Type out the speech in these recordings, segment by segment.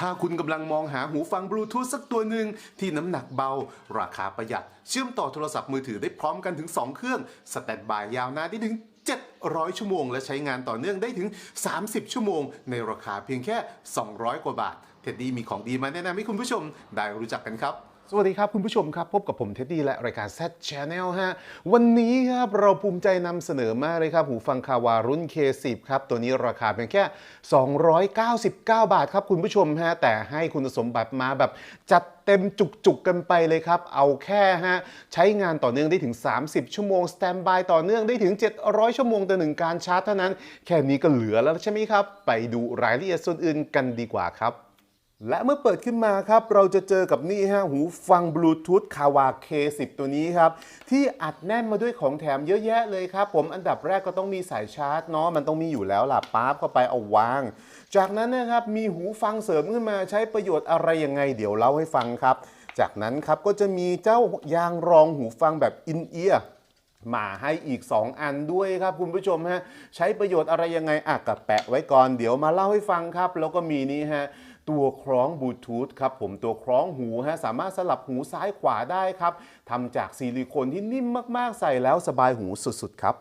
ถ้าคุณกำลังมองหาหูฟังบลูทูธสักตัวหนึ่งที่น้ำหนักเบา ราคาประหยัด เชื่อมต่อโทรศัพท์มือถือได้พร้อมกันถึง 2 เครื่องสแตนบายยาวนานได้ถึง 700 ชั่วโมง และใช้งานต่อเนื่องได้ถึง 30 ชั่วโมง ในราคาเพียงแค่ 200 กว่าบาท เท็ดดี้มีของดีมาแนะนำให้คุณผู้ชมได้รู้จักกันครับ สวัสดีครับ คุณผู้ชมครับ พบกับผมเท็ดดี้และรายการ Z Channel ฮะ วันนี้ครับ เราภูมิใจนำเสนอมากเลยครับ หูฟังคาวารุ่น K10 ครับ ตัวนี้ราคาเพียงแค่ 299 บาทครับ คุณผู้ชมฮะ แต่ให้คุณสมบัติมาแบบจัดเต็มจุกๆกันไปเลยครับ เอาแค่ฮะ ใช้งานต่อเนื่องได้ถึง 30 ชั่วโมง สแตนบายต่อเนื่องได้ถึง 700 ชั่วโมงต่อหนึ่งการชาร์จเท่านั้น แค่นี้ก็เหลือแล้วใช่ไหมครับ ไปดูรายละเอียดส่วนอื่นกันดีกว่าครับ และเมื่อเปิดขึ้นมาครับ เราจะเจอกับนี่ฮะหูฟังบลูทูธคาวา K10 ตัวนี้ครับ ที่อัดแน่นมาด้วยของแถมเยอะแยะเลยครับ ผมอันดับแรกก็ต้องมีสายชาร์จเนาะมันต้องมีอยู่แล้วล่ะป๊าบเข้าไปเอาวาง จากนั้นนะครับมีหูฟังเสริมขึ้นมาใช้ประโยชน์อะไรยังไง เดี๋ยวเล่าให้ฟังครับ จากนั้นครับก็จะมีเจ้ายางรองหูฟังแบบอินเอียร์มาให้อีก 2 อันด้วยครับคุณผู้ชมฮะใช้ประโยชน์อะไรยังไงอะกับแปะไว้ก่อนเดี๋ยวมาเล่าให้ฟังครับ แล้วก็มีนี่ฮะ ตัวคล้องบลูทูธครับผมตัวคล้องหูฮะสามารถสลับหูซ้ายขวาได้ครับทำจากซิลิโคนที่นิ่มมากๆ ใส่แล้วสบายหูสุดๆครับ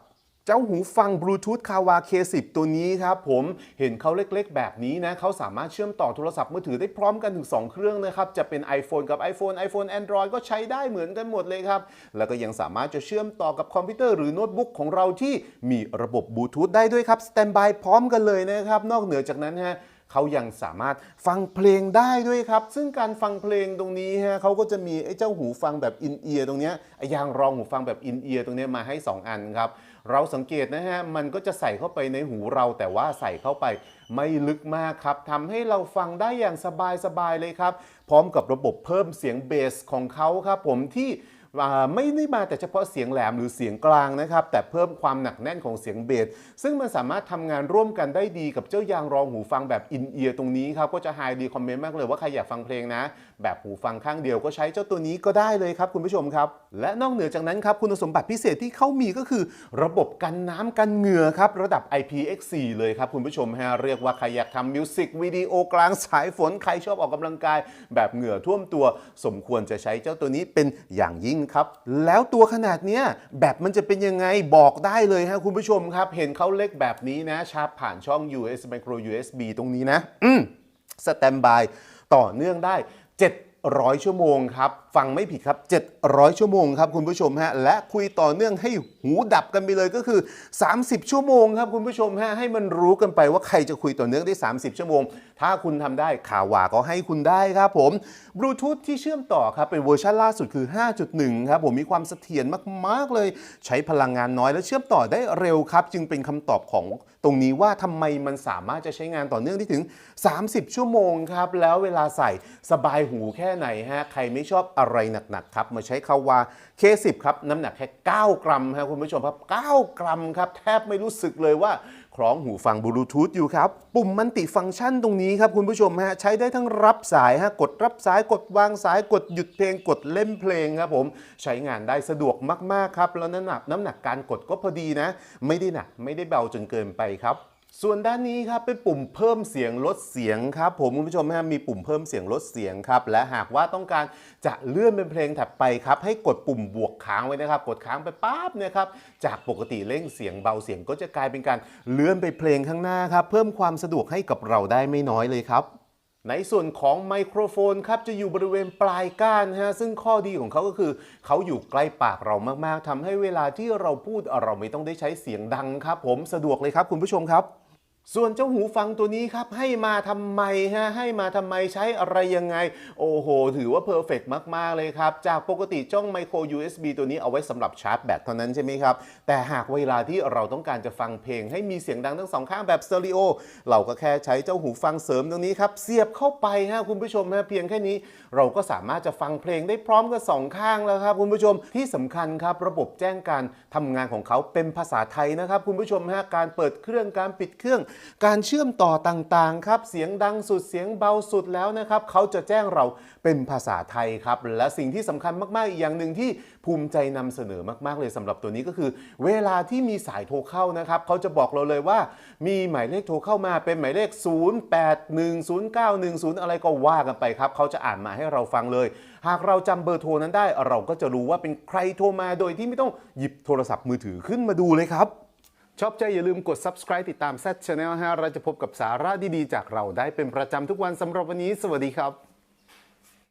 เจ้าหูฟังบลูทูธคาวา K10 ตัวนี้ครับผมเห็นเขาเล็กๆ แบบนี้นะเขาสามารถเชื่อมต่อโทรศัพท์มือถือได้พร้อมกันถึง 2 เครื่องนะครับ จะเป็น iPhone กับ iPhone iPhone Android ก็ใช้ได้เหมือนกันหมดเลยครับ แล้วก็ยังสามารถจะเชื่อมต่อกับคอมพิวเตอร์หรือโน้ตบุ๊กของเราที่มีระบบบลูทูธได้ด้วยครับสแตนบายพร้อมกันเลยนะครับ นอกเหนือจากนั้นฮะ เขายังสามารถฟังเพลงได้ด้วยครับ ซึ่งการฟังเพลงตรงนี้ฮะเขาก็จะมีไอ้เจ้าหูฟังแบบอินเอียร์ตรงเนี้ยไอ้ยางรองหูฟังแบบอินเอียร์ตรงเนี้ยมาให้ 2 อันครับเราสังเกตนะฮะมันก็จะใส่เข้าไปในหูเรา แต่ว่าใส่เข้าไปไม่ลึกมากครับทำให้เราฟังได้อย่างสบายๆเลยครับ พร้อมกับระบบเพิ่มเสียงเบสของเขาครับผมที่ ไม่ได้มาแต่เฉพาะเสียงแหลมหรือเสียงกลางนะครับ แต่เพิ่มความหนักแน่นของเสียงเบส ซึ่งมันสามารถทำงานร่วมกันได้ดีกับเจ้ายางรองหูฟังแบบอินเอียร์ตรงนี้ครับ ก็จะไฮดีคอมเมนต์มากเลยว่าใครอยากฟังเพลงนะ แบบหูฟังข้างเดียวก็ใช้เจ้าตัวนี้ก็ได้เลยครับคุณผู้ชมครับและนอกเหนือจากนั้นครับคุณสมบัติพิเศษที่เขามีก็คือ ระบบกันน้ำกันเหงื่อครับระดับ IPX4 เลยครับคุณผู้ชมฮะเรียกว่าใครอยากทำมิวสิกวิดีโอกลางสายฝนใครชอบออกกำลังกาย แบบเหงื่อท่วมตัว สมควรจะใช้เจ้าตัวนี้เป็นอย่างยิ่งครับ แล้วตัวขนาดเนี้ยแบบมันจะเป็นยังไงบอกได้เลยฮะคุณผู้ชมครับ เห็นเขาเล็กแบบนี้นะชาร์จผ่านช่อง US micro USB ตรงนี้นะ อืมสแตนบายต่อเนื่องได้ 700 ชั่วโมงครับฟังไม่ผิดครับ 700 ชั่วโมงครับคุณผู้ชมฮะและคุยต่อเนื่องให้หูดับกันไปเลยก็คือ 30 ชั่วโมงครับคุณผู้ชมฮะให้มันรู้กันไปว่าใครจะคุยต่อเนื่องได้ 30 ชั่วโมง ถ้าคุณทำได้ข่าวว่าก็ให้คุณได้ครับผมบลูทูธที่เชื่อมต่อครับเป็นเวอร์ชันล่าสุดคือ 5.1 ครับผมมีความเสถียรมากๆเลย ใช้พลังงานน้อยและเชื่อมต่อได้เร็วครับ จึงเป็นคำตอบของตรงนี้ว่าทำไมมันสามารถจะใช้งานต่อเนื่องได้ถึง 30 ชั่วโมงครับแล้วเวลาใส่สบายหูแค่ค่ไหนฮะ ใครไม่ชอบอะไรหนักๆครับ มาใช้คาวา K10 ครับ น้ำหนักแค่ 9 กรัมครับคุณผู้ชมครับ 9 กรัมครับ แทบไม่รู้สึกเลยว่าคล้องหูฟังบลูทูธอยู่ครับ ปุ่มมันติฟังก์ชันตรงนี้ครับคุณผู้ชมฮะ ใช้ได้ทั้งรับสายฮะ กดรับสายกดวางสายกดหยุดเพลงกดเล่นเพลงครับผม ใช้งานได้สะดวกมากๆครับ แล้วน้ำหนักน้ำหนักการกดก็พอดีนะ ไม่ได้หนักไม่ได้เบาจนเกินไปครับ ส่วนด้านนี้ครับเป็นปุ่มเพิ่มเสียงลดเสียงครับผมคุณผู้ชมฮะมีปุ่มเพิ่มเสียงลดเสียงครับและหากว่าต้องการจะเลื่อนเป็นเพลงถัดไปครับให้กดปุ่มบวกค้างไว้นะครับ กดค้างไปปั๊บเนี่ยครับจากปกติเร่งเสียงเบาเสียงก็จะกลายเป็นการเลื่อนไปเพลงข้างหน้าครับเพิ่มความสะดวกให้กับเราได้ไม่น้อยเลยครับ ในส่วนของไมโครโฟนครับจะอยู่บริเวณปลายก้านฮะซึ่งข้อดีของเขาก็คือ เขาอยู่ใกล้ปากเรามากๆทำให้เวลาที่เราพูดเราไม่ต้องได้ใช้เสียงดังครับผมสะดวกเลยครับคุณผู้ชมครับ ส่วนเจ้าหูฟังตัวนี้ครับ ให้มาทำไมฮะให้มาทำไมใช้อะไรยังไง โอ้โห ถือว่าเพอร์เฟกมาก ๆ เลยครับ จากปกติจ้องไมโคร USB ตัวนี้เอาไว้สำหรับชาร์จแบตเท่านั้นใช่ไหมครับ แต่หากเวลาที่เราต้องการจะฟังเพลง ให้มีเสียงดังทั้งสองข้างแบบสเตอริโอเราก็แค่ใช้เจ้าหูฟังเสริมตรงนี้ครับ เสียบเข้าไปฮะคุณผู้ชมฮะเพียงแค่นี้ เราก็สามารถจะฟังเพลงได้พร้อมกันสองข้างแล้วครับคุณผู้ชมที่สำคัญครับ ระบบแจ้งการทำงานของเขาเป็นภาษาไทยนะครับคุณผู้ชมฮะการเปิดเครื่องการปิดเครื่องการเชื่อมต่อต่างๆครับ เสียงดังสุดเสียงเบาสุดแล้วนะครับเขาจะแจ้งเราเป็นภาษาไทยครับ และสิ่งที่สำคัญมากๆ อีกอย่างหนึ่งที่ภูมิใจนำเสนอมากๆ เลยสำหรับตัวนี้ก็คือ เวลาที่มีสายโทรเข้านะครับเขาจะบอกเราเลยว่า มีหมายเลขโทรเข้ามาเป็นหมายเลข 08109110อะไรก็ว่ากันไปครับเขาจะอ่านมาให้เราฟังเลย หากเราจำเบอร์โทรนั้นได้ เราก็จะรู้ว่าเป็นใครโทรมาโดยที่ไม่ต้องหยิบโทรศัพท์มือถือขึ้นมาดูเลยครับ ชอบใจอย่าลืมกด subscribe ติดตาม Z Channel ฮะเราจะพบกับสาระดีๆ จากเราได้เป็นประจำทุกวันสำหรับวันนี้ สวัสดีครับ